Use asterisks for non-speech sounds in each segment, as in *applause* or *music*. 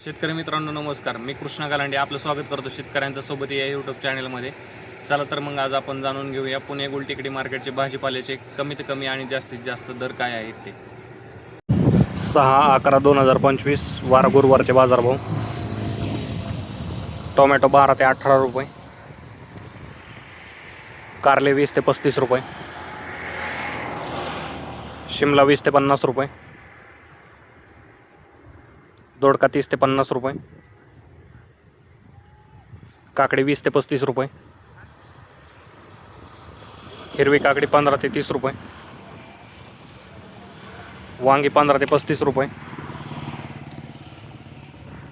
शेतकरी मित्रांनो नमस्कार. मी कृष्णा गालांडे आपलं स्वागत करतो शेतकऱ्यांच्या सोबत या यूट्यूब चॅनलमध्ये चला तर मग आज आपण जाणून घेऊया पुणे गुलटेकडी मार्केटचे भाजीपाल्याचे कमीत कमी आणि जास्तीत जास्त दर काय आहेत ते. सहा अकरा दोन हजार पंचवीस वार गुरुवारचे बाजारभाव. टोमॅटो बारा ते अठरा रुपये. कारले वीस ते पस्तीस रुपये. शिमला वीस ते पन्नास रुपये. दोडका तीस ते पन्नास रुपये. काकडी वीस ते पस्तीस रुपये. हिरवी काकडी पंधरा ते तीस रुपये. वांगी पंधरा ते पस्तीस रुपये.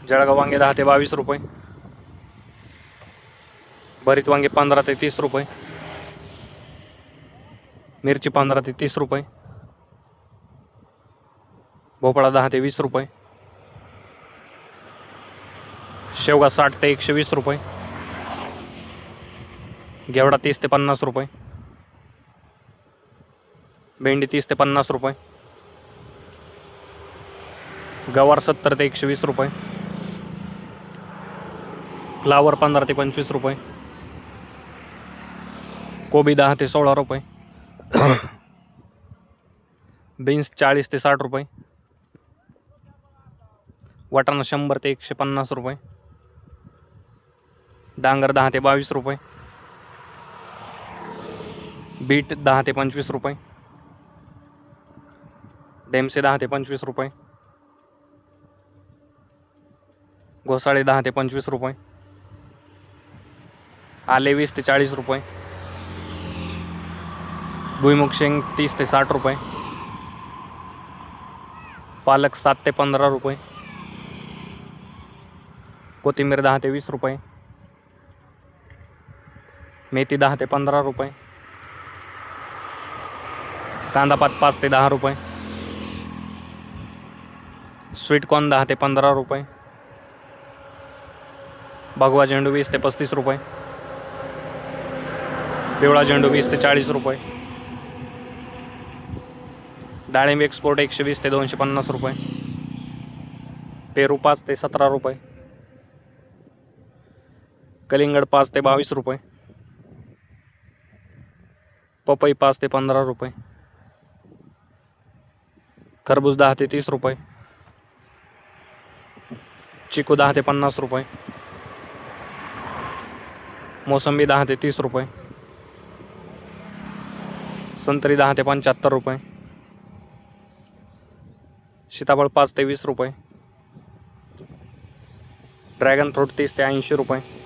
जळगाव वांगे दहा ते बावीस रुपये. भरीत वांगे पंधरा ते तीस रुपये. मिरची पंधरा ते तीस रुपये. भोपळा दहा ते वीस रुपये. शेवगा साठ ते एकशे वीस रुपये. घेवडा तीस ते पन्नास रुपये. भेंडी तीस ते पन्नास रुपये. गवार सत्तर ते एकशे वीस रुपये. फ्लावर पंधरा ते पंचवीस रुपये. कोबी दहा ते सोळा रुपये. *coughs* बीन्स चाळीस ते साठ रुपये. वाटाणा शंभर ते एकशे पन्नास रुपये. डांगर दहा ते बावीस रुपये. बीट दहा ते पंचवीस रुपये. डेमसे दहा ते पंचवीस रुपये. घोसाळे दहा ते पंचवीस रुपये. आले वीस ते चाळीस रुपये. भुईमुग शेंग तीस ते साठ रुपये. पालक सात ते पंधरा रुपये. कोथिंबीर दहा ते वीस रुपये. मेथी दहा ते पंधरा रुपये. कांदापात पाच ते दहा रुपये. स्वीटकॉर्न दहा ते पंधरा रुपये. भगवा झेंडू वीस ते पस्तीस रुपये. पिवळा झेंडू वीस ते चाळीस रुपये. डाळिंब एक्सपोर्ट एकशे वीस ते दोनशे पन्नास रुपये. पेरू पाच ते सतरा रुपये. कलिंगड पाच ते बावीस रुपये. पपई पाच ते पंधरा रुपये. खरबूज दहा ते तीस रुपये. चिकू दहा ते पन्नास रुपये. मोसंबी दहा ते तीस रुपये. संत्री दहा ते पंच्याहत्तर रुपये. सीताफळ पाच ते वीस रुपये. ड्रॅगन फ्रूट तीस ते ऐंशी रुपये.